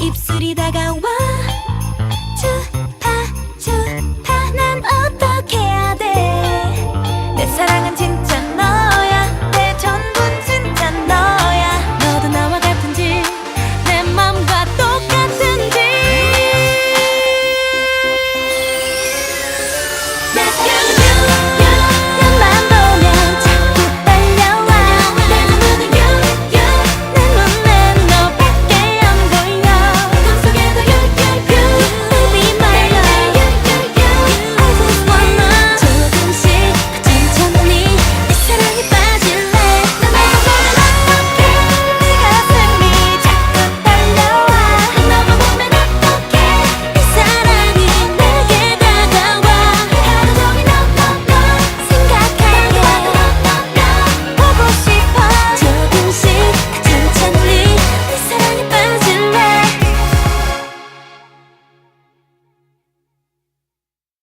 입술이 다가와. 자